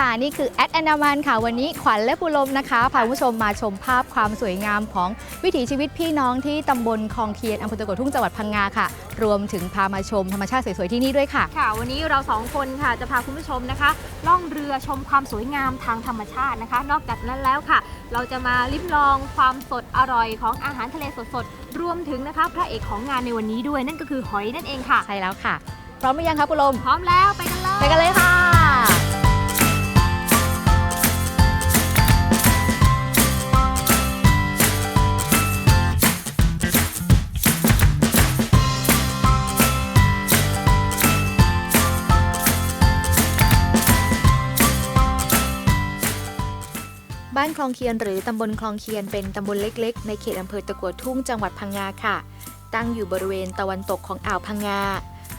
ค่ะสวัสดีค่ะ นี่คือแอดแอนนามันค่ะ วันนี้ขวัญและปุลมนะคะพาคุณผู้ชมมาชมภาพความสวยงามของวิถีชีวิตพี่น้องที่ตำบลคลองเทียนอำเภอตะกัวทุ่งจังหวัดพังงาค่ะ รวมถึงพามาชมธรรมชาติสวยๆที่นี่ด้วยค่ะ ค่ะ วันนี้เราสองคนค่ะจะพาคุณผู้ชมนะคะ ล่องเรือชมความสวยงามทางธรรมชาตินะคะ นอกจากนั้นแล้วค่ะ เราจะมาลิ้มลองความสดอร่อยของอาหารทะเลสดๆรวมถึงนะคะ พระเอกของงานในวันนี้ด้วยนั่นก็คือหอยนั่นเองค่ะ ใช่แล้วค่ะ พร้อมหรือยังคะปุลมพร้อมแล้วไปกันเลยไปกันเลยค่ะ ลองเคียนหรือตำบลคลองเคียนเป็นตำบลเล็กๆ ในเขตอำเภอตะกัวทุ่งจังหวัดพังงาค่ะ ตั้งอยู่บริเวณตะวันตกของอ่าวพังงา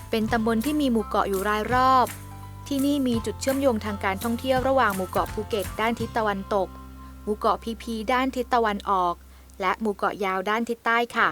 เป็นตำบลที่มีหมู่เกาะอยู่รายรอบ ที่นี่มีจุดเชื่อมโยงทางการท่องเที่ยวระหว่างหมู่เกาะภูเก็ตด้านทิศตะวันตก หมู่เกาะพีพีด้านทิศตะวันออก และหมู่เกาะยาวด้านทิศใต้ค่ะ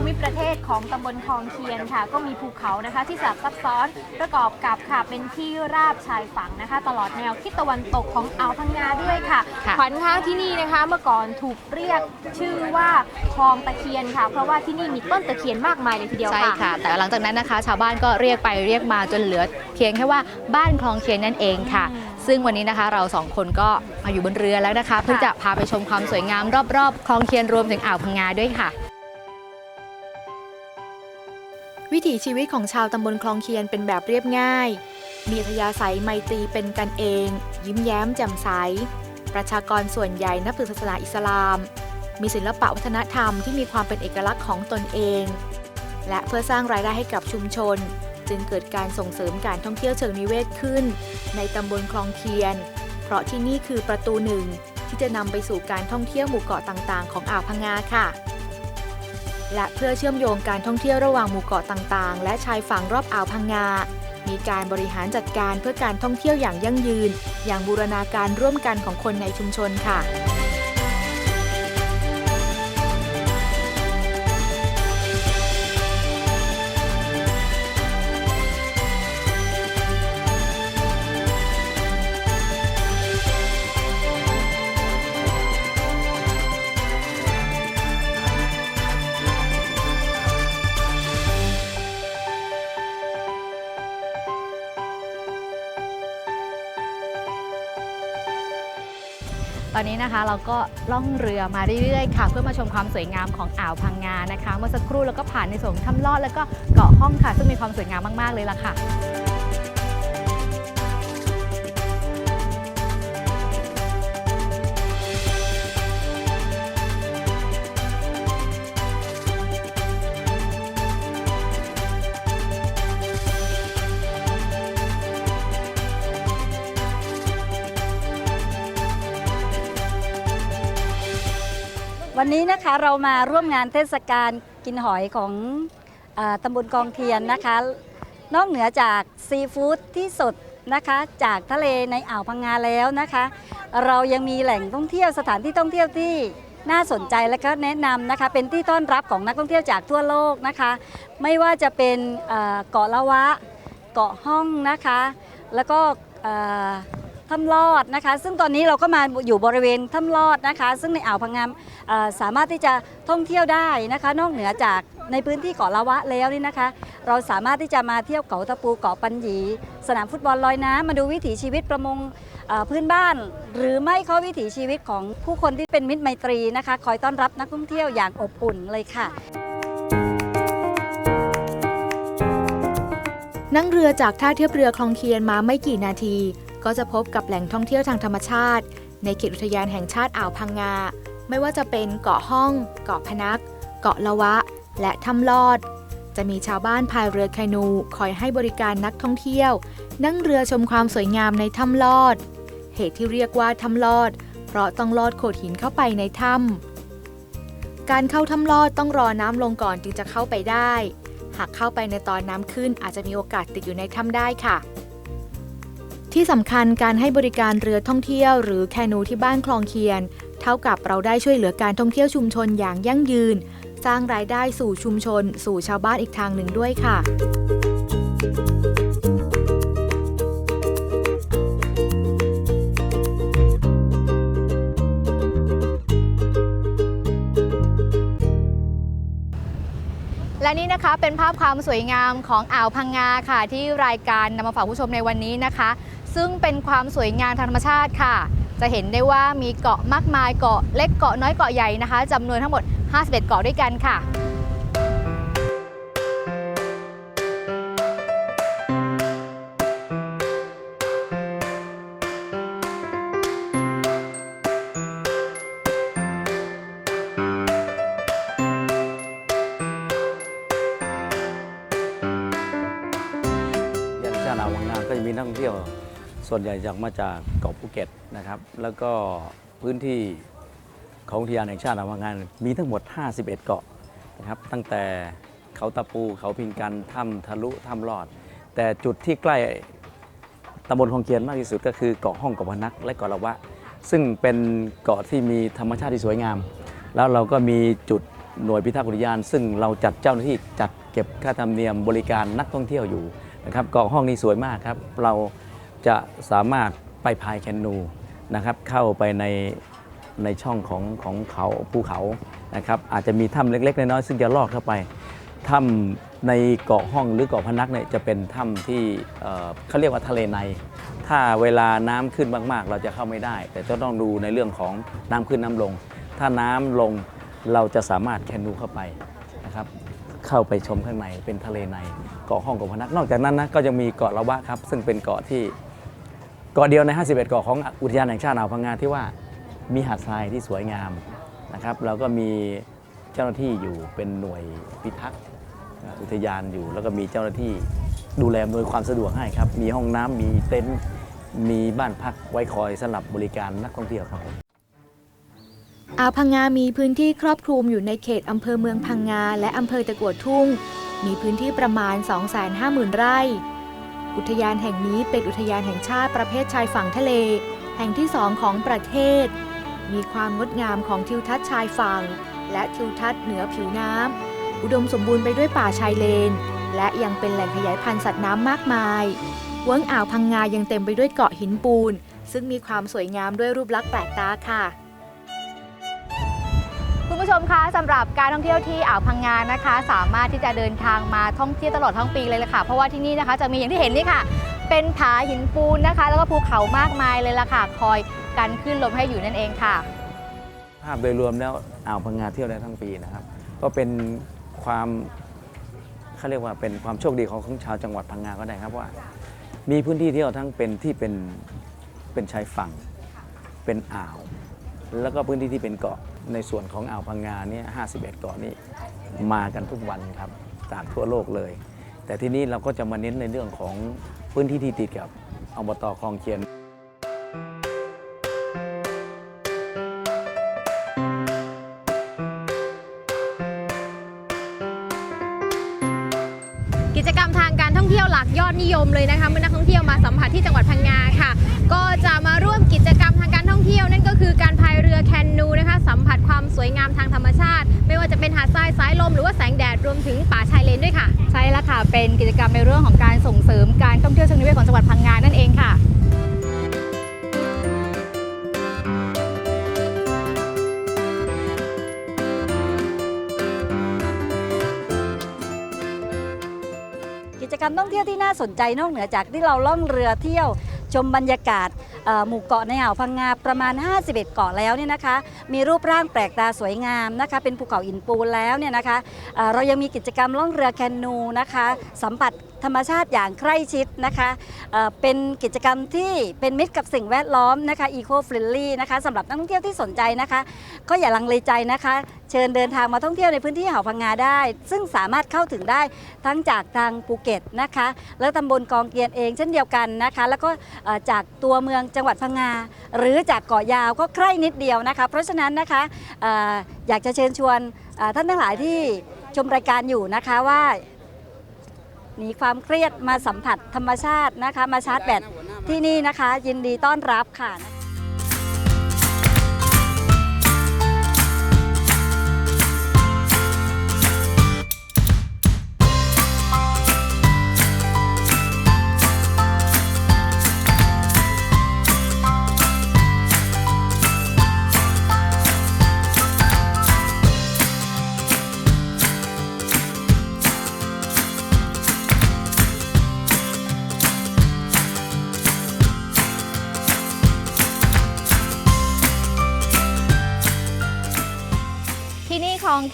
ภาพภูมิประเทศของตำบลคลองเคียนค่ะ ก็มีภูเขานะคะที่สลับซับซ้อนประกอบกับค่ะเป็นที่ราบชายฝั่งนะคะ ตลอดแนวทิศตะวันตกของอ่าวพังงาด้วยค่ะค่ะ ขวัญคะที่นี่นะคะเมื่อก่อนถูกเรียกชื่อว่าคลองตะเคียนค่ะ เพราะว่าที่นี่มีต้นตะเคียนมากมายเลยทีเดียวใช่ค่ะ ค่ะ แต่หลังจากนั้นนะคะ ชาวบ้านก็เรียกไปเรียกมาจนเหลือเพียงแค่ว่าบ้านคลองเคียนนั่นเองค่ะ อืม ซึ่งวันนี้นะคะเราสองคนก็มาอยู่บนเรือแล้วนะคะ เพื่อจะพาไปชมความสวยงามรอบๆคลองเคียนรวมถึงอ่าวพังงาด้วยค่ะ วิถีชีวิตของชาวตำบลคลองเคียนเป็นแบบเรียบง่าย มีอัธยาศัยไมตรีเป็นกันเอง ยิ้มแย้มแจ่มใส ประชากรส่วนใหญ่นับถือศาสนาอิสลาม มีศิลปะวัฒนธรรมที่มีความเป็นเอกลักษณ์ของตนเอง และเพื่อสร้างรายได้ให้กับชุมชน จึงเกิดการส่งเสริมการท่องเที่ยวเชิงนิเวศขึ้น ในตำบลคลองเคียน เพราะที่นี่คือประตูหนึ่งที่จะนำไปสู่การท่องเที่ยวหมู่เกาะต่างๆ ของอ่าวพังงาค่ะ และเพื่อเชื่อมโยงการท่องเที่ยวระหว่างหมู่เกาะต่างๆ และชายฝั่งรอบอ่าวพังงา มีการบริหารจัดการเพื่อการท่องเที่ยวอย่างยั่งยืน อย่างบูรณาการร่วมกันของคนในชุมชนค่ะ ตอนนี้นะคะเราก็ล่องเรือมาเรื่อยๆค่ะ เพื่อมาชมความสวยงามของอ่าวพังงานะคะ เมื่อสักครู่เราก็ผ่านในส่วนของถ้ำลอดแล้วก็เกาะห้องค่ะ ซึ่งมีความสวยงามมากๆเลยล่ะค่ะ นนี้นะคะเรามาร่วมงานเทศกาลกินหอยของอตำบลกองเทียนนะคะ นอกเหนือจากซีฟู้ดที่สดนะคะจากทะเลในอ่าวพังงาแล้วนะคะ เรายังมีแหล่งท่องเที่ยวสถานที่ท่องเที่ยวที่น่าสนใจและก็แนะนำนะคะ เป็นที่ต้อนรับของนักท่องเที่ยวจากทั่วโลกนะคะ ไม่ว่าจะเป็นเกาะละวะ เกาะห้องนะคะ แล้วก็ ถ้ำลอดนะคะ ซึ่งตอนนี้เราก็มาอยู่บริเวณถ้ำลอดนะคะ ซึ่งในอ่าวพังงามสามารถที่จะท่องเที่ยวได้นะคะ นอกเหนือจากในพื้นที่เกาะละวะแล้วนี่นะคะ เราสามารถที่จะมาเที่ยวเกาะตะปูเกาะปัญญี สนามฟุตบอลลอยน้ำมาดูวิถีชีวิตประมงพื้นบ้าน หรือไม่ก็วิถีชีวิตของผู้คนที่เป็นมิตรไมตรีนะคะ คอยต้อนรับนักท่องเที่ยวอย่างอบอุ่นเลยค่ะนั่งเรือจากท่าเทียบเรือคลองเคียนมาไม่กี่นาที ก็จะพบกับแหล่งท่องเที่ยวทางธรรมชาติ ในเขตอุทยานแห่งชาติอ่าวพังงา ไม่ว่าจะเป็นเกาะห้อง เกาะพนัก เกาะละวะ และถ้ำลอด จะมีชาวบ้านพายเรือแคนูคอยให้บริการนักท่องเที่ยว นั่งเรือชมความสวยงามในถ้ำลอด เหตุที่เรียกว่าถ้ำลอด เพราะต้องลอดโขดหินเข้าไปในถ้ำการเข้าถ้ำลอดต้องรอน้ำลงก่อนจึงจะเข้าไปได้ หากเข้าไปในตอนน้ำขึ้นอาจจะมีโอกาสติดอยู่ในถ้ำได้ค่ะ ที่สำคัญการให้บริการเรือท่องเที่ยวหรือแคนูที่บ้านคลองเคียน เท่ากับเราได้ช่วยเหลือการท่องเที่ยวชุมชนอย่างยั่งยืน สร้างรายได้สู่ชุมชน สู่ชาวบ้านอีกทางหนึ่งด้วยค่ะและนี่นะคะเป็นภาพความสวยงามของอ่าวพังงาค่ะ ที่รายการนำมาฝากผู้ชมในวันนี้นะคะ ซึ่งเป็นความสวยงามทางธรรมชาติค่ะ จะเห็นได้ว่ามีเกาะมากมายเกาะเล็กเกาะน้อยเกาะใหญ่นะคะจำนวนทั้งหมด 51 เกาะด้วยกันค่ะ ส่วนใหญ่จากมาจากเกาะภูเก็ตนะครับ แล้วก็พื้นที่ของอุทยานแห่งชาติอ่าววังงามีทั้งหมด 51 เกาะนะครับ ตั้งแต่เขาตะปูเขาพิงกันถ้ำทะลุถ้ำลอด แต่จุดที่ใกล้ตำบลคลองเคียนมากที่สุดก็คือเกาะห้องเกาะพนักและเกาะละวะ ซึ่งเป็นเกาะที่มีธรรมชาติที่สวยงาม แล้วเราก็มีจุดหน่วยพิทักษ์อุทยาน ซึ่งเราจัดเจ้าหน้าที่จัดเก็บค่าธรรมเนียมบริการนักท่องเที่ยวอยู่นะครับเกาะห้องนี้สวยมากครับเรา จะสามารถไปพายแคนูนะครับเข้าไปในในช่องของของเขาภูเขานะครับอาจจะมีถ้ำเล็ก ๆ น้อยๆซึ่งจะลอดเข้าไปถ้ำในเกาะห้องหรือเกาะพนักเนี่ยจะเป็นถ้ำที่เอ่อเขาเรียกว่าทะเลใน ถ้าเวลาน้ำขึ้นมากๆ เราจะเข้าไม่ได้ แต่จะต้องดูในเรื่องของน้ำขึ้นน้ำลง ถ้าน้ำลงเราจะสามารถแคนูเข้าไปนะครับเข้าไปชมข้างในเป็นทะเลในเกาะห้องเกาะพนักนอกจากนั้นนะก็ยังมีเกาะละวะครับซึ่งเป็นเกาะที่ เกาะเดียวใน 51 เกาะของอุทยานแห่งชาติอ่าวพังงาที่ว่ามีหาดทรายที่สวยงามนะครับเราก็มีเจ้าหน้าที่อยู่เป็นหน่วยพิทักษ์อุทยานอยู่ แล้วก็มีเจ้าหน้าที่ดูแลอำนวยความสะดวกให้ครับ มีห้องน้ำมีเต็นท์มีบ้านพักไว้คอยสำหรับบริการนักท่องเที่ยวครับอ่าวพังงามีพื้นที่ครอบคลุมอยู่ในเขตอำเภอเมืองพังงาและอำเภอตะกัวทุ่ง มีพื้นที่ประมาณ 250,000 ไร่ อุทยานแห่งนี้เป็นอุทยานแห่งชาติประเภทชายฝั่งทะเล แห่งที่สองของประเทศ มีความงดงามของทิวทัศน์ชายฝั่ง และทิวทัศน์เหนือผิวน้ำอุดมสมบูรณ์ไปด้วยป่าชายเลน และยังเป็นแหล่งขยายพันธุ์สัตว์น้ำมากมายเวิ้งอ่าวพังงายังเต็มไปด้วยเกาะหินปูน ซึ่งมีความสวยงามด้วยรูปลักษณ์แปลกตาค่ะ คุณผู้ชมคะสำหรับการท่องเที่ยวที่อ่าวพังงานะคะ สามารถที่จะเดินทางมาท่องเที่ยวตลอดทั้งปีเลยละค่ะ เพราะว่าที่นี่นะคะจะมีอย่างที่เห็นนี่ค่ะ เป็นผาหินปูนนะคะ แล้วก็ภูเขามากมายเลยล่ะค่ะ คอยกันขึ้นลมให้อยู่นั่นเองค่ะ ภาพโดยรวมแล้วอ่าวพังงาเที่ยวได้ทั้งปีนะครับ ก็เป็นความเขาเรียกว่าเป็นความโชคดีของของชาวจังหวัดพังงาก็ได้ครับว่า มีพื้นที่เที่ยวทั้งเป็นที่เป็นเป็นชายฝั่ง เป็นอ่าว แล้วก็พื้นที่ที่เป็นเกาะ ในส่วนของอ่าวพังงาเนี่ย51เกาะนี้มากันทุกวันครับจากทั่วโลกเลย แต่ที่นี้เราก็จะมาเน้นในเรื่องของพื้นที่ที่ติดกับอบตคลองเคียนกิจกรรมทางการท่องเที่ยวหลักยอดนิยมเลยนะคะเมื่อนักท่องเที่ยวมาสัมผัสที่จังหวัดพังงาค่ะ ก็จะมาร่วมกิจกรรม เที่ยวนั่นก็คือการพายเรือแคนูนะคะ สัมผัสความสวยงามทางธรรมชาติ ไม่ว่าจะเป็นหาดทรายสายลมหรือว่าแสงแดดรวมถึงป่าชายเลนด้วยค่ะ ใช่แล้วค่ะ เป็นกิจกรรมในเรื่องของการส่งเสริมการท่องเที่ยวเชิงนิเวศของจังหวัดพังงานั่นเองค่ะกิจกรรมท่องเที่ยวที่น่าสนใจนอกเหนือจากที่เราล่องเรือเที่ยวชมบรรยากาศ หมู่เกาะในอ่าวพังงาประมาณ 51 เกาะแล้วเนี่ยนะคะ มีรูปร่างแปลกตาสวยงามนะคะ เป็นภูเขาหินปูนแล้วเนี่ยนะคะเเรายังมีกิจกรรมล่องเรือแคนูนะคะ สัมผัสธรรมชาติอย่างใกล้ชิดนะคะเเป็นกิจกรรมที่เป็นมิตรกับสิ่งแวดล้อมนะคะ eco friendly นะคะสำหรับนักท่องเที่ยวที่สนใจนะคะ ก็อย่าลังเลใจนะคะ เชิญเดินทางมาท่องเที่ยวในพื้นที่อ่าวพังงาได้ ซึ่งสามารถเข้าถึงได้ทั้งจากทางภูเก็ตนะคะ และตำบลกองเกียนเองเช่นเดียวกันนะคะ แล้วก็จากตัวเมืองจังหวัดพังงา หรือจากเกาะยาวก็ใกล้นิดเดียวนะคะเพราะฉะนั้นนะคะอออยากจะเชิญชวนท่านทั้งหลายที่ชมรายการอยู่นะคะว่าหนีความเครียดมาสัมผัสธรรมชาตินะคะ มาชาร์จแบตที่นี่นะคะ ยินดีต้อนรับค่ะ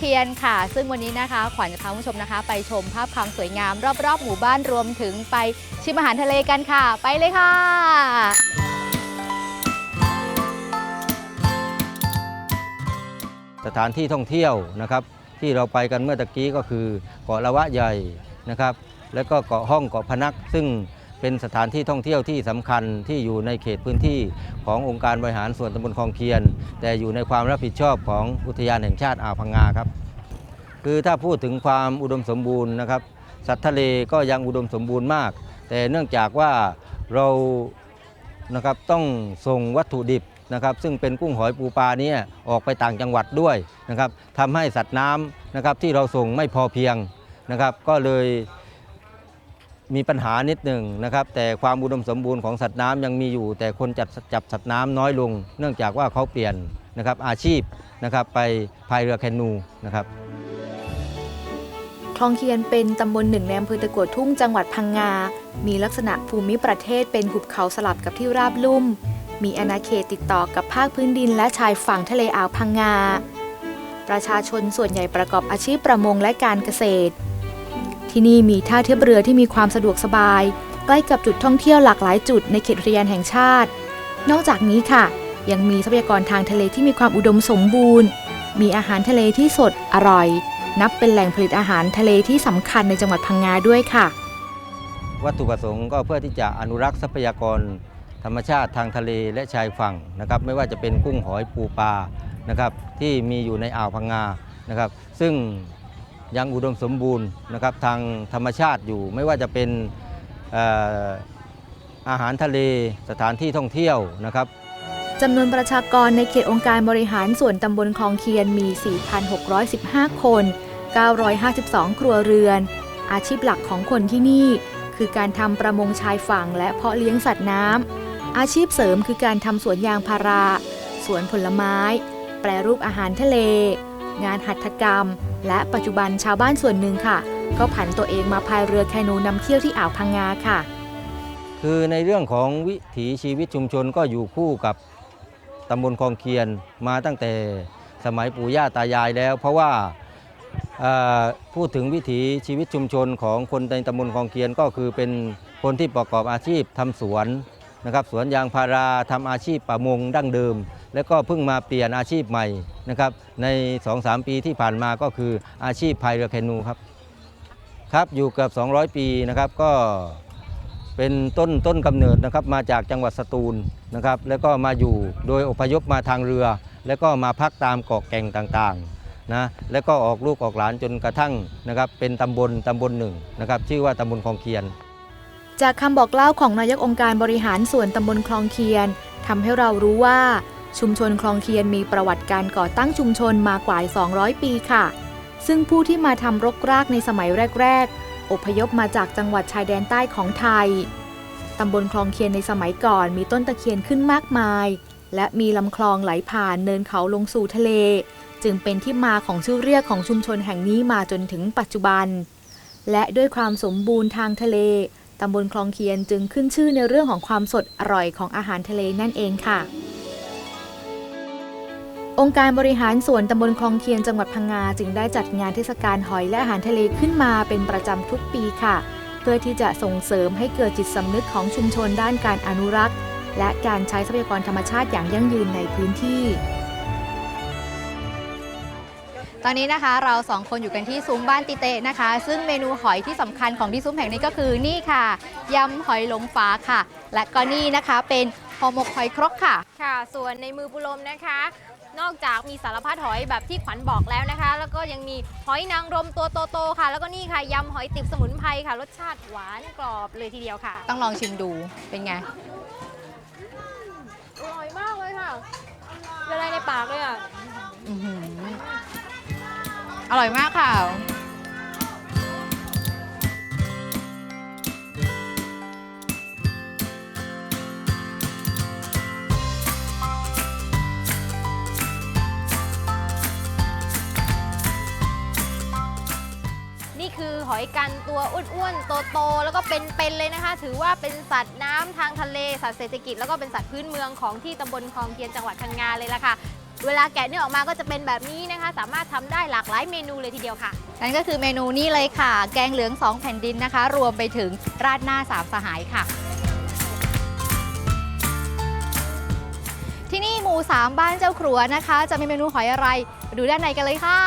ียนค่ะ ซึ่งวันนี้นะคะ ขวัญจะพาคุณผู้ชมนะคะ ไปชมภาพความสวยงาม รอบๆ หมู่บ้านรวมถึงไปชิมอาหารทะเลกันค่ะ ไปเลยค่ะสถานที่ท่องเที่ยวนะครับที่เราไปกันเมื่อตะกี้ก็คือเกาะละวะใหญ่นะครับ แล้วก็เกาะห้องเกาะพนัก ซึ่ง เป็นสถานที่ท่องเที่ยวที่สำคัญที่อยู่ในเขตพื้นที่ขององค์การบริหารส่วนตำบลคลองเคียน แต่อยู่ในความรับผิดชอบของอุทยานแห่งชาติอ่าวพังงาครับ คือถ้าพูดถึงความอุดมสมบูรณ์นะครับ สัตว์ทะเลก็ยังอุดมสมบูรณ์มาก แต่เนื่องจากว่าเรานะครับต้องส่งวัตถุดิบนะครับซึ่งเป็นกุ้งหอยปูปลาเนี่ยออกไปต่างจังหวัดด้วยนะครับทำให้สัตว์น้ำนะครับที่เราส่งไม่พอเพียงนะครับ ก็เลย มีปัญหานิดหนึ่งนะครับ แต่ความอุดมสมบูรณ์ของสัตว์น้ำยังมีอยู่ แต่คนจับจับสัตว์น้ำน้อยลง เนื่องจากว่าเขาเปลี่ยนนะครับอาชีพนะครับไปพายเรือแคนูนะครับคลองเคียนเป็นตำบลหนึ่งในอำเภอตะกัวทุ่งจังหวัดพังงา มีลักษณะภูมิประเทศเป็นหุบเขาสลับกับที่ราบลุ่ม มีอาณาเขตติดต่อกับภาคพื้นดินและชายฝั่งทะเลอ่าวพังงา ประชาชนส่วนใหญ่ประกอบอาชีพประมงและการเกษตร ที่นี่มีท่าเทียบเรือที่มีความสะดวกสบาย ใกล้กับจุดท่องเที่ยวหลากหลายจุดในเขตอุทยานแห่งชาติ นอกจากนี้ค่ะ ยังมีทรัพยากรทางทะเลที่มีความอุดมสมบูรณ์ มีอาหารทะเลที่สดอร่อย นับเป็นแหล่งผลิตอาหารทะเลที่สำคัญในจังหวัดพังงาด้วยค่ะ วัตถุประสงค์ก็เพื่อที่จะอนุรักษ์ทรัพยากรธรรมชาติทางทะเลและชายฝั่งนะครับ ไม่ว่าจะเป็นกุ้งหอยปูปลานะครับที่มีอยู่ในอ่าวพังงานะครับ ซึ่ง ยังอุดมสมบูรณ์นะครับทางธรรมชาติอยู่ ไม่ว่าจะเป็นอาหารทะเลสถานที่ท่องเที่ยวนะครับจำนวนประชากรในเขตองค์การบริหารส่วนตำบลคลองเคียนมี 4,615 คน 952 ครัวเรือน อาชีพหลักของคนที่นี่ คือการทำประมงชายฝั่งและเพาะเลี้ยงสัตว์น้ำ อาชีพเสริมคือการทำสวนยางพารา สวนผลไม้ แปรรูปอาหารทะเล งานหัตถกรรม และปัจจุบันชาวบ้านส่วนหนึ่งค่ะ ก็ผันตัวเองมาพายเรือแคนูนำเที่ยวที่อ่าวพังงาค่ะ คือในเรื่องของวิถีชีวิตชุมชนก็อยู่คู่กับตำบลคลองเคียนมาตั้งแต่สมัยปู่ย่าตายายแล้ว เพราะว่าพูดถึงวิถีชีวิตชุมชนของคนในตำบลคลองเคียนก็คือเป็นคนที่ประกอบอาชีพทำสวนนะครับสวนยางพาราทำอาชีพประมงดั้งเดิม แล้วก็เพิ่งมาเปลี่ยนอาชีพใหม่นะครับใน 2-3 ปีที่ผ่านมาก็คืออาชีพพายเรือแคนูครับครับอยู่เกือบ200 ปีนะครับก็เป็นต้นต้นกำเนิดนะครับมาจากจังหวัดสตูลนะครับแล้วก็มาอยู่โดยอพยพมาทางเรือ แล้วก็มาพักตามเกาะแก่งต่างๆนะแล้วก็ออกลูกออกหลานจนกระทั่งนะครับเป็นตำบลตำบลหนึ่งนะครับชื่อว่าตำบลคลองเคียน จากคำบอกเล่าของนายกองค์การบริหารส่วนตำบลคลองเคียนทำให้เรารู้ว่า ชุมชนคลองเคียนมีประวัติการก่อตั้งชุมชนมากว่า 200 ปีค่ะ ซึ่งผู้ที่มาทำรกรากในสมัยแรก ๆ อพยพมาจากจังหวัดชายแดนใต้ของไทย ตำบลคลองเคียนในสมัยก่อนมีต้นตะเคียนขึ้นมากมาย และมีลำคลองไหลผ่านเนินเขาลงสู่ทะเล จึงเป็นที่มาของชื่อเรียกของชุมชนแห่งนี้มาจนถึงปัจจุบัน และด้วยความสมบูรณ์ทางทะเลตำบลคลองเคียนจึงขึ้นชื่อในเรื่องของความสดอร่อยของอาหารทะเลนั่นเองค่ะ องค์การบริหารส่วนตำบลคลองเคียนจังหวัดพังงาจึงได้จัดงานเทศกาลหอยและอาหารทะเลขึ้นมาเป็นประจำทุกปีค่ะ เพื่อที่จะส่งเสริมให้เกิดจิตสำนึกของชุมชนด้านการอนุรักษ์ และการใช้ทรัพยากรธรรมชาติอย่างยั่งยืนในพื้นที่ ตอนนี้นะคะเราสองคนอยู่กันที่ซุ้มบ้านติเตะนะคะ ซึ่งเมนูหอยที่สำคัญของที่ซุ้มแห่งนี้ก็คือนี่ค่ะยำหอยหลงฟ้าค่ะ และก็นี่นะคะเป็นห่อหมกหอยครกค่ะ ค่ะ ส่วนในมือปุลมนะคะ นอกจากมีสารพัดหอยแบบที่ขวัญบอกแล้วนะคะ แล้วก็ยังมีหอยนางรมตัวโตๆค่ะ แล้วก็นี่ค่ะยำหอยติบสมุนไพรค่ะ รสชาติหวานกรอบเลยทีเดียวค่ะ ต้องลองชิมดูเป็นไง อร่อยมากเลยค่ะละลายในปากเลยอะ อื้อหืออร่อยมากค่ะ อยกันตัวอ้วนๆโตๆแล้วก็เป็นๆเลยนะคะ ถือว่าเป็นสัตว์น้ำทางทะเลสัตว์เศรษฐกิจแล้วก็เป็นสัตว์พื้นเมืองของที่ตำบลคลองเทียนจังหวัดพังงาเลยล่ะค่ะเวลาแกะเนื้อออกมาก็จะเป็นแบบนี้นะคะ สามารถทำได้หลากหลายเมนูเลยทีเดียวค่ะ นั่นก็คือเมนูนี้เลยค่ะ แกงเหลือง 2 แผ่นดินนะคะ รวมไปถึงราดหน้าสามสหายค่ะที่นี่หมู่ 3 บ้านเจ้าครัวนะคะ จะมีเมนูหอยอะไร ดูด้านในกันเลยค่ะ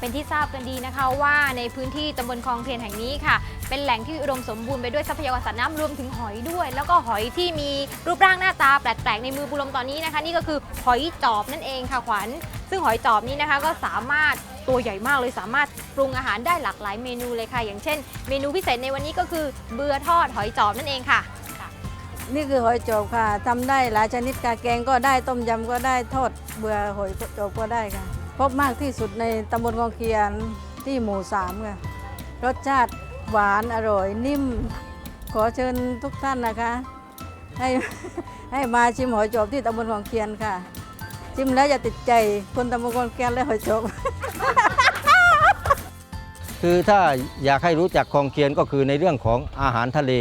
เป็นที่ทราบกันดีนะคะว่าในพื้นที่ตำบลคลองเทียนแห่งนี้ค่ะ เป็นแหล่งที่อุดมสมบูรณ์ไปด้วยทรัพยากรสัตว์น้ำรวมถึงหอยด้วย แล้วก็หอยที่มีรูปร่างหน้าตาแปลกๆในมือบุรมตอนนี้นะคะ นี่ก็คือหอยจอบนั่นเองค่ะขวัญ ซึ่งหอยจอบนี้นะคะก็สามารถตัวใหญ่มากเลยสามารถปรุงอาหารได้หลากหลายเมนูเลยค่ะ อย่างเช่น เมนูพิเศษในวันนี้ก็คือเบื่อทอดหอยจอบนั่นเองค่ะนี่คือหอยจอบค่ะทำได้หลายชนิดค่ะแกงก็ได้ต้มยำก็ได้ทอดเบื่อหอยจอบก็ได้ค่ะ พบมากที่สุดในตำบลกองเคียนที่หมู่สามค่ะรสชาติหวานอร่อยนิ่ม ขอเชิญทุกท่านนะคะ ให้ให้มาชิมหอยจอบที่ตำบลกองเคียนค่ะ ชิมแล้วจะติดใจคนตำบลกองเคียนและหอยจอบคือถ้าอยากให้รู้จักคลองเคียนก็คือในเรื่องของอาหารทะเล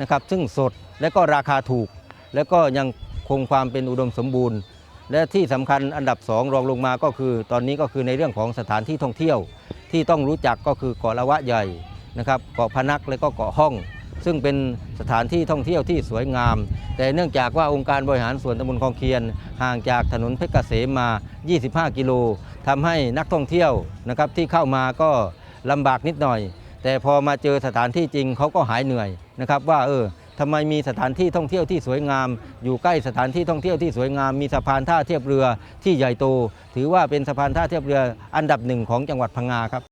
นะครับ ซึ่งสดและก็ราคาถูก และก็ยังคงความเป็นอุดมสมบูรณ์ และที่สำคัญอันดับสองรองลงมาก็คือ ตอนนี้ก็คือในเรื่องของสถานที่ท่องเที่ยว ที่ต้องรู้จักก็คือเกาะละวะใหญ่นะครับเกาะพนักและก็เกาะห้อง ซึ่งเป็นสถานที่ท่องเที่ยวที่สวยงาม แต่เนื่องจากว่าองค์การบริหารส่วนตำบลคลองเคียน ห่างจากถนนเพชรเกษมมา 25 กิโลทำให้นักท่องเที่ยวนะครับที่เข้ามาก็ลำบากนิดหน่อย แต่พอมาเจอสถานที่จริงเขาก็หายเหนื่อยนะครับว่าเออ ทำไมมีสถานที่ท่องเที่ยวที่สวยงาม อยู่ใกล้สถานที่ท่องเที่ยวที่สวยงาม มีสะพานท่าเทียบเรือที่ใหญ่โต ถือว่าเป็นสะพานท่าเทียบเรืออันดับหนึ่งของจังหวัดพังงาครับ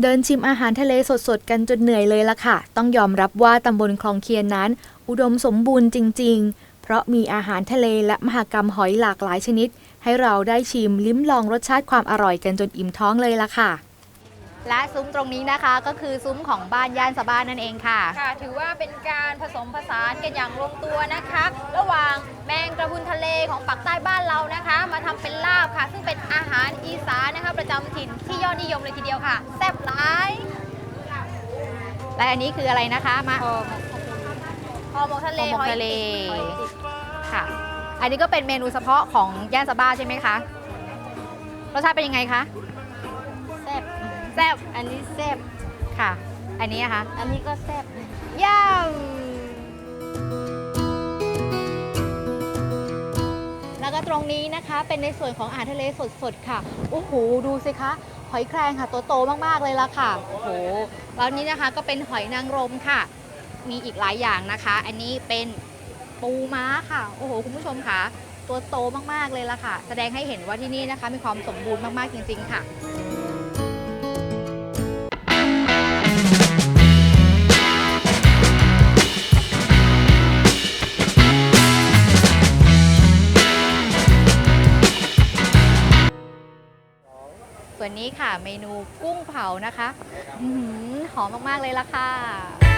เดินชิมอาหารทะเลสดๆ กันจนเหนื่อยเลยล่ะค่ะ ต้องยอมรับว่าตำบลคลองเคียนนั้น อุดมสมบูรณ์จริง ๆ เพราะมีอาหารทะเลและมหากรรมหอยหลากหลายชนิด ให้เราได้ชิมลิ้มลองรสชาติความอร่อยกันจนอิ่มท้องเลยล่ะค่ะ และซุ้มตรงนี้นะคะก็คือซุ้มของบ้านย่านสะบ้านนั่นเองค่ะ ค่ะ ถือว่าเป็นการผสมผสานกันอย่างลงตัวนะคะ ระหว่างแมงกระพุนทะเลของปักใต้บ้านเรานะคะ มาทำเป็นลาบค่ะ ซึ่งเป็นอาหารอีสานนะคะ ประจำถิ่นที่ยอดนิยมเลยทีเดียวค่ะแซ่บหลายและอันนี้คืออะไรนะคะมาห่อหมกทะเลห่อหมกหอยทะเลติดหอยติดค่ะ อันนี้ก็เป็นเมนูเฉพาะของย่านสะบ้าใช่ไหมคะรสชาติเป็นยังไงคะแซ่บ แซ่บอันนี้แซ่บค่ะ อันนี้นะคะอันนี้ก็แซ่บย่ำแล้วก็ตรงนี้นะคะเป็นในส่วนของอาหารทะเลสดๆค่ะโอ้โหดูสิคะหอยแครงค่ะตัวโตมากๆเลยละค่ะโอ้โหแล้วนี้นะคะก็เป็นหอยนางรมค่ะ มีอีกหลายอย่างนะคะ อันนี้เป็นปูม้าค่ะ โอ้โห คุณผู้ชมค่ะ ตัวโตมากๆเลยละค่ะ แสดงให้เห็นว่าที่นี่นะคะ มีความสมบูรณ์มากๆจริง ๆ ค่ะ ส่วนนี้ค่ะเมนูกุ้งเผานะคะอื้อหือหอมมาก ๆ เลยละค่ะ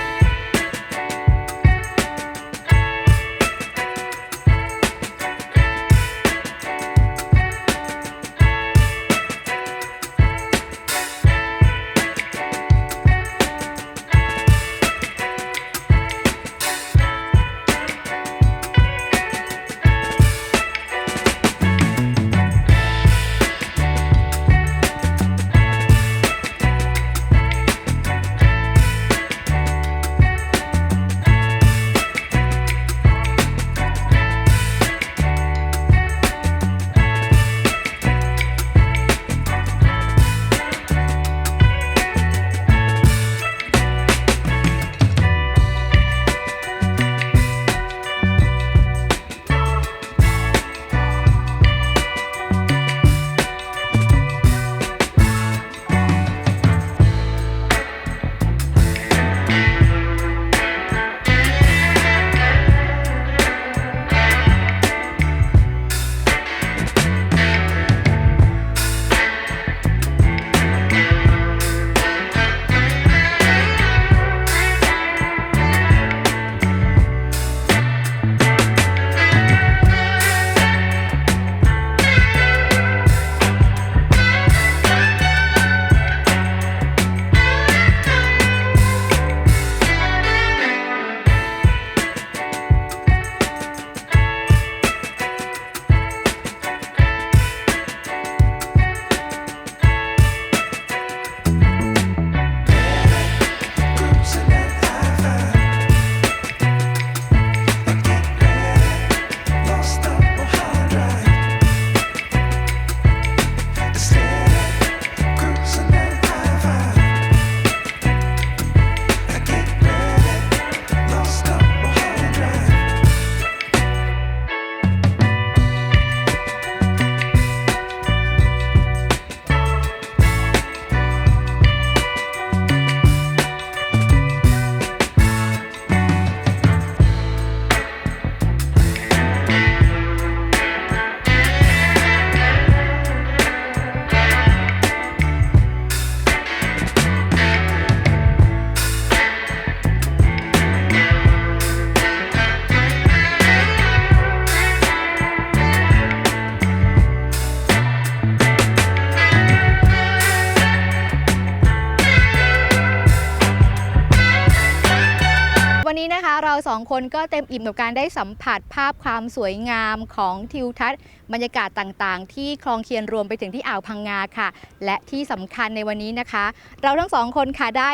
องคนก็เต็มอิ่มกับการได้สัมผัสภาพความสวยงามของทิวทัศน์บรรยากาศต่างๆ ที่คลองเคียนรวมไปถึงที่อ่าวพังงาค่ะ และที่สำคัญในวันนี้นะคะ เราทั้งสองคนค่ะได้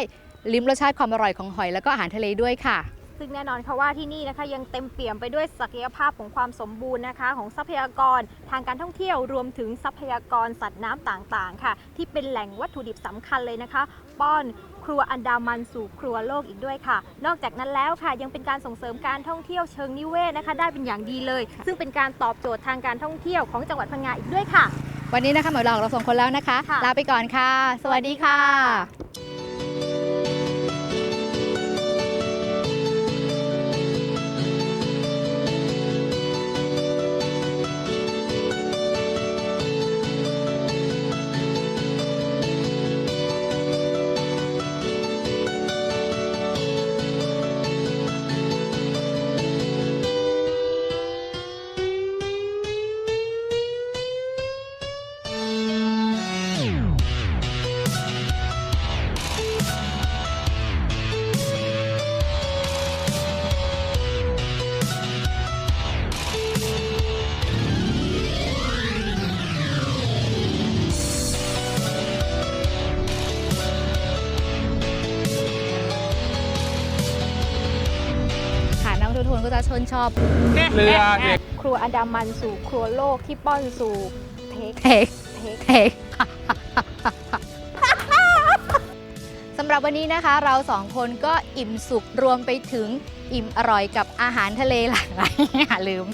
ลิ้มรสชาติความอร่อยของหอยแล้วก็อาหารทะเลด้วยค่ะซึ่งแน่นอนค่ะว่าที่นี่นะคะยังเต็มเปี่ยมไปด้วยศักยภาพของความสมบูรณ์นะคะ ของทรัพยากรทางการท่องเที่ยวรวมถึงทรัพยากรสัตว์น้ำต่างๆ ค่ะ ที่เป็นแหล่งวัตถุดิบสำคัญเลยนะคะ ป้อน รัวอันดามันสู่ครัวโลกอีกด้วยค่ะ นอกจากนั้นแล้วค่ะยังเป็นการส่งเสริมการท่องเที่ยวเชิงนิเวศนะคะ ได้เป็นอย่างดีเลย ซึ่งเป็นการตอบโจทย์ทางการท่องเที่ยวของจังหวัดพังงาอีกด้วยค่ะ วันนี้นะคะหมดเวลาของเราสองคนแล้วนะคะ ค่ะ ลาไปก่อนค่ะ สวัสดีค่ะ ชื่นชอบเรือเด็กครัวอันดามันสู่ครัวโลกที่ป้อนสู่เทคเค้กเทคเค้กสำหรับวันนี้นะคะเราสองคนก็อิ่มสุขรวมไปถึงอิ่มอร่อยกับอาหารทะเลหลากหลายอย่าลืม